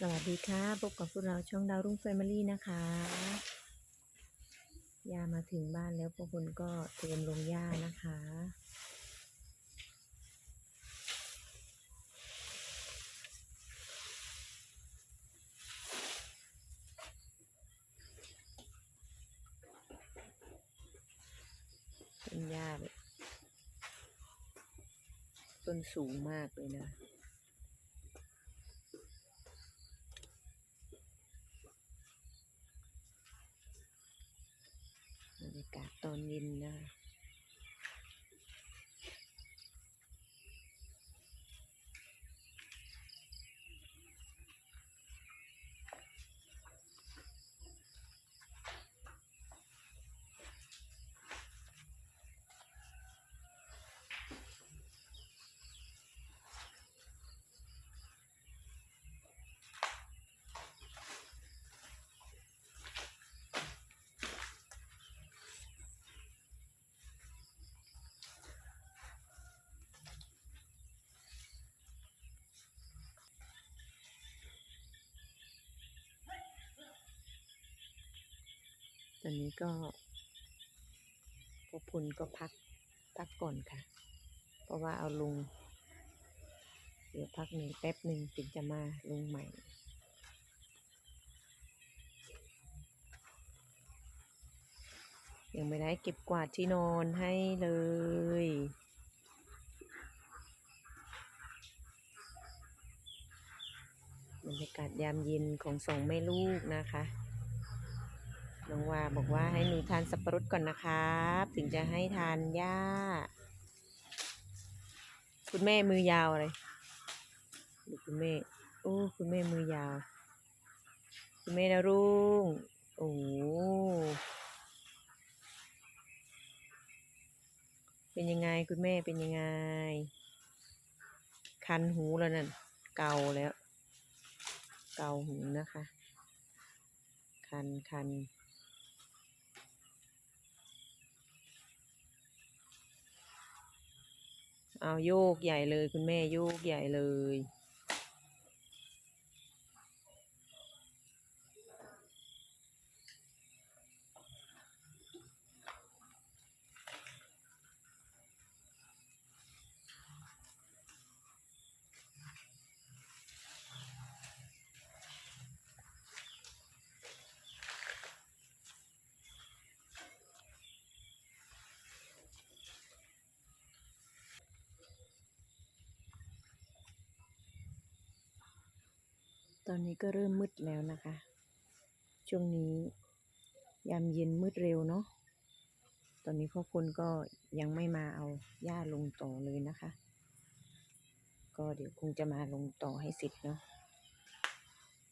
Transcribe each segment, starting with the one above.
สวัสดีค่ะพบกับพวกเราช่องดาวรุ่งแฟมิลี่นะคะ ยามาถึงบ้านแล้วพวกคุณก็เตรียมลงหญ้านะคะต้นหญ้าต้นสูงมากเลยนะ บรรยากาศตอนเย็นนะคะ อันนี้ก็พวกคุณก็พักพักก่อนค่ะ เพราะว่าเอาลุง เดี๋ยวพักหนึ่งแป๊บหนึ่งถึงจะมาลุงใหม่ยังไม่ได้เก็บกวาดที่นอนให้เลย บรรยากาศยามเย็นของสองแม่ลูกนะคะ น้องวาบอกว่าให้หนูทานสับปะรดก่อนนะครับ ถึงจะให้ทานหญ้า คุณแม่มือยาวเลยดูคุณแม่โอ้คุณแม่มือยาว คุณแม่ดารุ่งโอ้เป็นยังไงคุณแม่เป็นยังไง คันหูแล้วนั่นเกาแล้ว เกาหูนะคะ คันคัน เอาโยกใหญ่เลยคุณแม่โยกใหญ่เลย ตอนนี้ก็เริ่มมืดแล้วนะคะ ช่วงนี้ยามเย็นมืดเร็วเนาะ ตอนนี้พ่อคุณก็ยังไม่มาเอาหญ้าลงต่อเลยนะคะ ก็เดี๋ยวคงจะมาลงต่อให้เสร็จเนาะ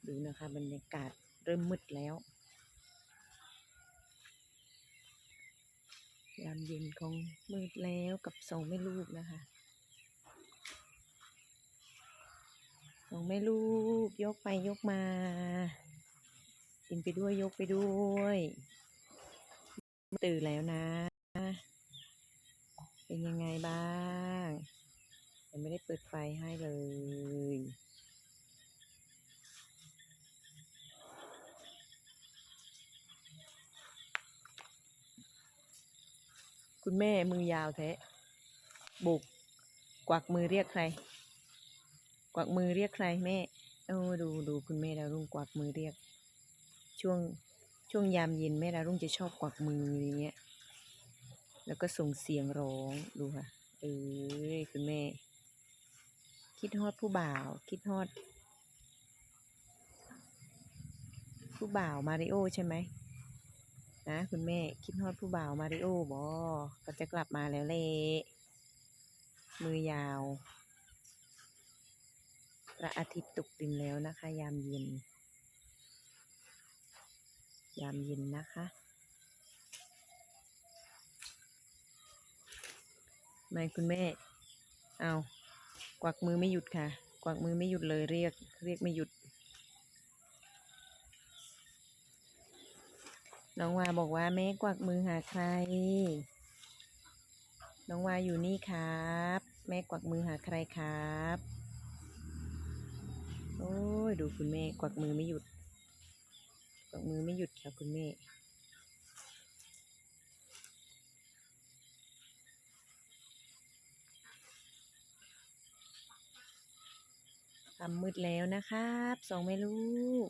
ดูนะคะบรรยากาศเริ่มมืดแล้ว ยามเย็นคงมืดแล้วกับสองแม่ลูกนะคะ สองแม่ลูก ยกไปยกมา กินไปด้วยยกไปด้วย ตื่นแล้วนะ เป็นยังไงบ้างยังไม่ได้เปิดไฟให้เลยคุณแม่มือยาวแท้ บุก กวักมือเรียกใคร กวักมือเรียกใครแม่โอ้ดูดูคุณแม่ดาวรุ่งกวักมือเรียก ช่วงช่วงยามเย็นแม่ดาวรุ่งจะชอบกวักมืออย่างเงี้ยแล้วก็ส่งเสียงร้องดูค่ะ เอ้ยคุณแม่ คิดฮอดผู้บ่าว คิดฮอด ผู้บ่าวมาริโอใช่ไหมนะคุณแม่คิดฮอดผู้บ่าวมาริโอบอก็จะกลับมาแล้วเละมือยาว พระอาทิตย์ตกดินแล้วนะคะ ยามเย็น ยามเย็นนะคะ ไม่คุณแม่ เอากวักมือไม่หยุดค่ะ กวักมือไม่หยุดเลยเรียก เรียกไม่หยุด น้องวาบอกว่าแม่กวักมือหาใคร น้องวาอยู่นี่ครับ แม่กวักมือหาใครครับ ดูคุณแม่กวักมือไม่หยุด กวักมือไม่หยุดค่ะคุณแม่ ทำมืดแล้วนะครับ สองแม่ลูก